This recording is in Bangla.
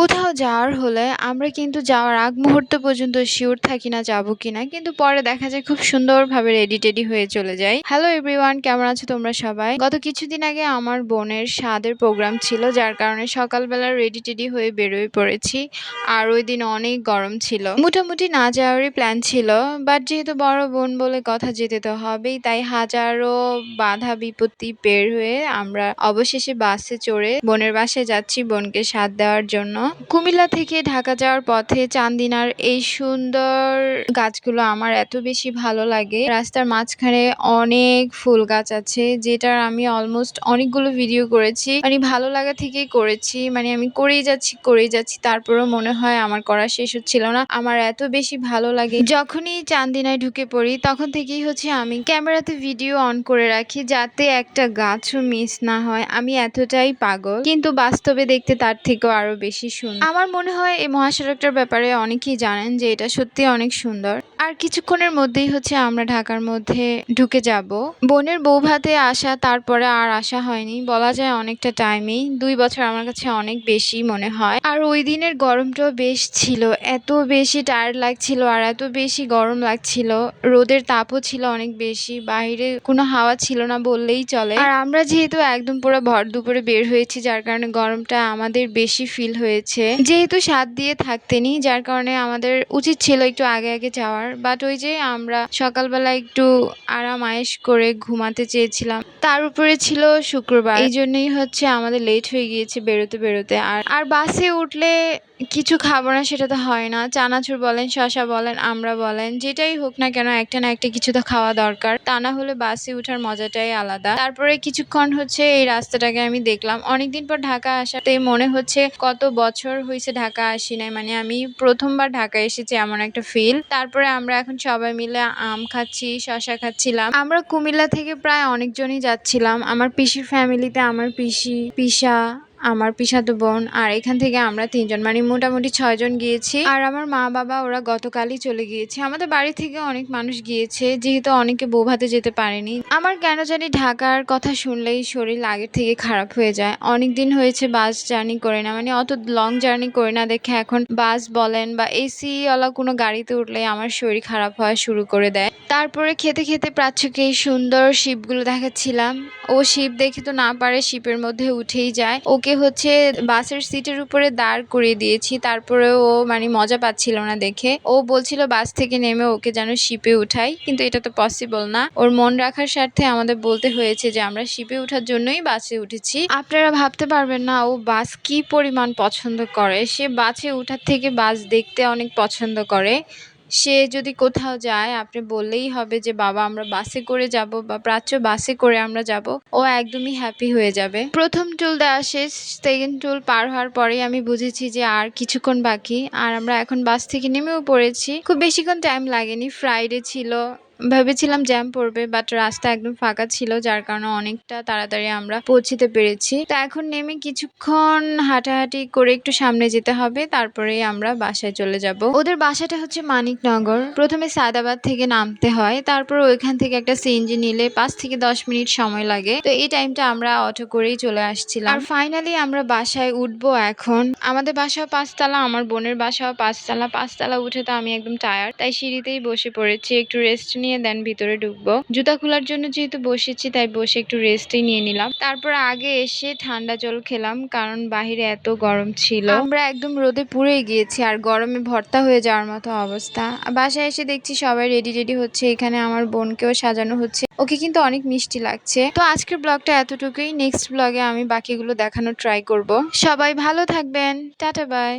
কোথাও যাওয়ার হলে আমরা কিন্তু যাওয়ার আগ মুহূর্ত পর্যন্ত শিওর থাকি না যাব কিনা, কিন্তু পরে দেখা যায় খুব সুন্দরভাবে রেডি টেডি হয়ে চলে যাই। হ্যালো এভরিওয়ান কেমন আছো তোমরা সবাই? গত কিছুদিন আগে আমার বোনের স্বাদের প্রোগ্রাম ছিল, যার কারণে সকালবেলা রেডি টেডি হয়ে বেরোয় পড়েছি, আর ওই দিন অনেক গরম ছিল। মোটামুটি না যাওয়ারই প্ল্যান ছিল বাট যেহেতু বড় বোন বলে কথা যেতে তো হবেই, তাই হাজারো বাধা বিপত্তি বের হয়ে আমরা অবশেষে বাসে চড়ে বোনের বাসায় যাচ্ছি বোনকে স্বাদ দেওয়ার জন্য। কুমিল্লা থেকে ঢাকা যাওয়ার পথে চান্দিনার এই সুন্দর গাছগুলো আমার এত বেশি ভালো লাগে। রাস্তার মাঝখানে অনেক ফুল গাছ আছে, যেটার আমি অলমোস্ট অনেকগুলো ভিডিও করেছি। মানে ভালো লাগা থেকেই করেছি মানে আমি করেই যাচ্ছি করেই যাচ্ছি, তারপরেও মনে হয় আমার করা শেষ হচ্ছিল না। আমার এত বেশি ভালো লাগে। যখনই চান্দিনায় ঢুকে পড়ি, তখন থেকেই হচ্ছে আমি ক্যামেরাতে ভিডিও অন করে রাখি, যাতে একটা গাছও মিস না হয়। আমি এতটাই পাগল, কিন্তু বাস্তবে দেখতে তার থেকেও আরও বেশি সুন্দর আমার মনে হয় এই মহাসড়কটার ব্যাপারে অনেকেই জানেন যে এটা সত্যি অনেক সুন্দর। আর কিছুক্ষণের মধ্যেই হচ্ছে আমরা ঢাকার মধ্যে ঢুকে যাব। বোনের বউ ভাতে আসা, তারপরে আর আসা হয়নি। বলা যায় অনেকটা টাইমেই। দুই বছর আমার কাছে অনেক বেশি মনে হয়। আর ওই দিনের গরমটাও বেশ ছিল। এত বেশি টায়ার্ড লাগছিল আর এত বেশি গরম লাগছিল। রোদের তাপও ছিল অনেক বেশি। বাইরে কোনো হাওয়া ছিল না বললেই চলে। আর আমরা যেহেতু একদম পুরো ভর দুপুরে বের হয়েছি, যার কারণে গরমটা আমাদের বেশি ফিল হয়েছে। যেহেতু সাত দিয়ে থাকতেনি, যার কারণে আমাদের উচিত ছিল একটু আগে আগে যাওয়ার। বাট ওই যে আমরা সকালবেলা একটু আরাম আয়েশ করে ঘুমাতে চেয়েছিলাম। তার উপরে ছিল শুক্রবার। এই জন্যই হচ্ছে আমাদের লেট হয়ে গিয়েছে বেরোতে বেরোতে। আর আর বাসে উঠলে কিছু খাব না, সেটা তো হয় না। চানাচুর বলেন, শশা বলেন, আমরা বলেন, যেটাই হোক না কেন, একটা না একটা কিছু তো খাওয়া দরকার। তা না হলে বাসে ওঠার মজাটাই আলাদা। তারপরে কিছুক্ষণ হচ্ছে এই রাস্তাটাকে আমি দেখলাম। অনেকদিন পর ঢাকা আসাতে মনে হচ্ছে কত বছর হয়েছে ঢাকা আসি নাই। মানে আমি প্রথমবার ঢাকা এসেছি, এমন একটা ফিল তারপরে আমরা এখন সবাই মিলে আম খাচ্ছি শশা খাচ্ছিলাম। আমরা কুমিল্লা থেকে প্রায় অনেকজনই যাচ্ছিলাম। আমার পিসির ফ্যামিলিতে আমার পিসি, পিসা আমার পিসাতো বোন, আর এখান থেকে আমরা তিনজন মানে মোটামুটি ছয়জন গিয়েছি। আর আমার মা বাবা, ওরা গতকালই চলে গিয়েছে। আমাদের বাড়ি থেকে অনেক মানুষ গিয়েছে, যেহেতু অনেকে বৌভাতে যেতে পারেনি। আমার কেন জানি ঢাকার কথা শুনলেই শরীর আগের থেকে খারাপ হয়ে যায়। অনেক দিন হয়েছে বাস জার্নি করে না মানে অত লং জার্নি করে না দেখে এখন বাস বলেন বা এসি ওলা কোনো গাড়িতে উঠলে আমার শরীর খারাপ হওয়া শুরু করে দেয়। তারপরে খেতে খেতে প্রাচ্যকে সুন্দর শিপগুলো দেখাচ্ছিলাম। ও শিপ দেখে তো না পারে, শিপের মধ্যে উঠেই যায়। ওকে হচ্ছে বাসের সিটের উপরে দাঁড় করিয়ে দিয়েছি। তারপরে ও মানে মজা পাচ্ছিল না দেখে। ও বলছিল, বাস থেকে নেমে ওকে যেন শিপে উঠাই। কিন্তু এটা তো পসিবল না। ওর মন রাখার স্বার্থে আমাদের বলতে হয়েছে যে, আমরা শিপে ওঠার জন্যই বাসে উঠেছি। আপনারা ভাবতে পারবেন না, ও বাস কি পরিমাণ পছন্দ করে। সে বাসে উঠার থেকে বাস দেখতে অনেক পছন্দ করে। সে যদি কোথাও যায়, আপনি বললেই হবে যে, বাবা, আমরা বাসে করে যাব বা প্রাচ্য বাসে করে আমরা যাব। ও একদমই হ্যাপি হয়ে যাবে। প্রথম টুল দেওয়া শেষ সেকেন্ড টুল পার হওয়ার পরেই আমি বুঝেছি যে, আর কিছুক্ষণ বাকি। আর আমরা এখন বাস থেকে নেমেও পড়েছি। খুব বেশিক্ষণ টাইম লাগেনি। ফ্রাইডে ছিল। ভেবেছিলাম জ্যাম পড়বে বাট রাস্তা একদম ফাঁকা ছিল, যার কারণে অনেকটা তাড়াতাড়ি আমরা পৌঁছিতে পেরেছি। তো এখন নেমে কিছুক্ষণ হাঁটাহাঁটি করে একটু সামনে যেতে হবে তারপরে আমরা বাসায় চলে যাব। ওদের বাসাটা হচ্ছে মানিকনগর। প্রথমে সায়দাবাদ থেকে নামতে হয়, তারপর ওইখান থেকে একটা সিএনজি নিলে পাঁচ থেকে দশ মিনিট সময় লাগে। তো এই টাইমটা আমরা অটো করেই চলে আসছিলাম। আর ফাইনালি আমরা বাসায় উঠবো এখন। আমাদের বাসাও পাঁচতলা, আমার বোনের বাসাও পাঁচতলা। পাঁচতলা উঠে তো আমি একদম টায়ার্ড তাই সিঁড়িতেই বসে পড়েছি, একটু রেস্ট নিয়ে দেন ভিতরে ঢুকবো। জুতা খোলার জন্য যেহেতু বসেছি, তাই বসে একটু রেস্টই নিয়ে নিলাম। তারপর আগে এসে ঠান্ডা জল খেলাম, কারণ বাহিরে এত গরম ছিল। আমরা একদম রোদে পুড়ে গিয়েছি, আর গরমে ভর্তা হয়ে যাওয়ার মতো অবস্থা। বাসায় এসে দেখছি সবাই রেডি রেডি হচ্ছে। এখানে আমার বোনকেও সাজানো হচ্ছে। ওকে কিন্তু অনেক মিষ্টি লাগছে। তো আজকের ব্লগটা এতটুকুই। নেক্সট ব্লগে আমি বাকিগুলো দেখানোর ট্রাই করব। সবাই ভালো থাকবেন। Tata bye